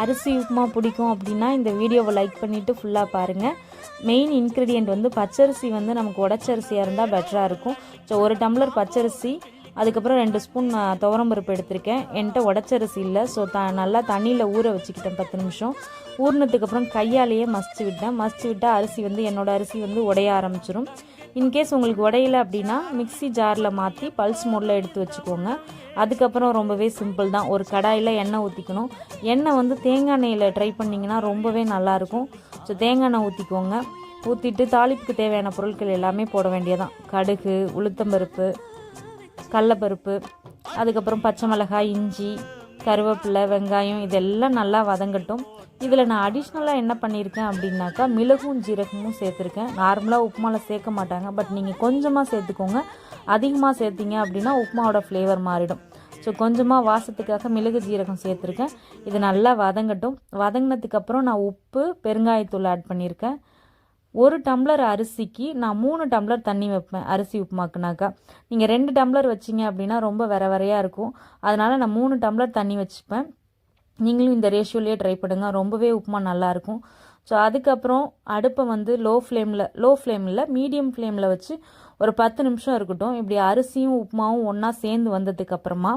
அரிசி உப்புமா பிடிக்கும் அப்படின்னா இந்த வீடியோவை லைக் பண்ணிவிட்டு ஃபுல்லாக பாருங்கள் மெயின் இன்க்ரீடியண்ட் வந்து பச்சரிசி வந்து நமக்கு உடச்சரிசியாக இருந்தால் பெட்டராக இருக்கும். ஸோ ஒரு டம்ளர் பச்சரிசி அதுக்கப்புறம் ரெண்டு ஸ்பூன் துவரம் துவரம்பருப்பு எடுத்திருக்கேன். என்கிட்ட உடச்சரிசி இல்லை. ஸோ த நல்லா தண்ணியில் ஊற வச்சுக்கிட்டேன் பத்து நிமிஷம். ஊறினதுக்கப்புறம் கையாலேயே மசிச்சு விட்டேன். மசிச்சு விட்டால் அரிசி வந்து என்னோடய அரிசி வந்து உடைய ஆரம்பிச்சிடும் இன்கேஸ் உங்களுக்கு உடையல அப்படின்னா மிக்ஸி ஜாரில் மாற்றி பல்ஸ் மோடில் எடுத்து வச்சுக்கோங்க. அதுக்கப்புறம் ரொம்பவே சிம்பிள் தான். ஒரு கடாயில் எண்ணெய் ஊற்றிக்கணும் எண்ணெய் வந்து தேங்காய் எண்ணெயில் ட்ரை பண்ணிங்கன்னா ரொம்பவே நல்லாயிருக்கும். ஸோ தேங்காய் எண்ணெய் ஊற்றிக்கோங்க ஊற்றிட்டு தாளிப்புக்கு தேவையான பொருட்கள் எல்லாமே போட வேண்டியதான் கடுகு உளுத்தம்பருப்பு கடலப்பருப்பு அதுக்கப்புறம் பச்சை மிளகாய் இஞ்சி கருவேப்பிலை வெங்காயம் இதெல்லாம் நல்லா வதங்கட்டும். இதில் நான் அடிஷ்னலாக என்ன பண்ணியிருக்கேன் அப்படின்னாக்கா மிளகும் ஜீரகமும் சேர்த்துருக்கேன். நார்மலாக உப்புமாவில் சேர்க்க மாட்டாங்க. பட் நீங்கள் கொஞ்சமாக சேர்த்துக்கோங்க. அதிகமாக சேர்த்திங்க அப்படின்னா உப்புமாவோட ஃப்ளேவர் மாறிடும். ஸோ கொஞ்சமாக வாசத்துக்காக மிளகு ஜீரகம் சேர்த்துருக்கேன். இது நல்லா வதங்கட்டும். வதங்கினதுக்கப்புறம் நான் உப்பு பெருங்காயத்தூள் ஆட் பண்ணியிருக்கேன். ஒரு டம்ளர் அரிசிக்கு நான் மூணு டம்ளர் தண்ணி வைப்பேன் அரிசி உப்புமாக்குனாக்கா. நீங்கள் ரெண்டு டம்ளர் வச்சிங்க அப்படின்னா ரொம்ப வர வரையாக இருக்கும். அதனால் நான் மூணு டம்ளர் தண்ணி வச்சுப்பேன். நீங்களும் இந்த ரேஷியோலேயே ட்ரை பண்ணுங்க ரொம்பவே உப்புமா நல்லாயிருக்கும் ஸோ அதுக்கப்புறம் அடுப்பை வந்து லோ ஃப்ளேமில் லோ ஃப்ளேமில் மீடியம் ஃப்ளேமில் வச்சு ஒரு பத்து நிமிஷம் இருக்கட்டும். இப்படி அரிசியும் உப்புமாவும் ஒன்றா சேர்ந்து வந்ததுக்கப்புறமா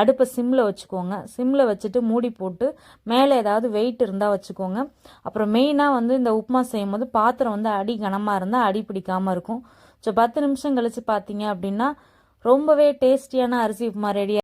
அடுப்பை சிம்மில் வச்சுக்கோங்க. சிம்மில் வச்சுட்டு மூடி போட்டு மேலே ஏதாவது வெயிட் இருந்தால் வச்சுக்கோங்க. அப்புறம் மெயினாக வந்து இந்த உப்புமா செய்யும் போது பாத்திரம் வந்து அடி கனமாக இருந்தால் அடி பிடிக்காமல் இருக்கும். ஸோ பத்து நிமிஷம் கழித்து பார்த்தீங்க அப்படின்னா ரொம்பவே டேஸ்டியான அரிசி உப்புமா ரெடி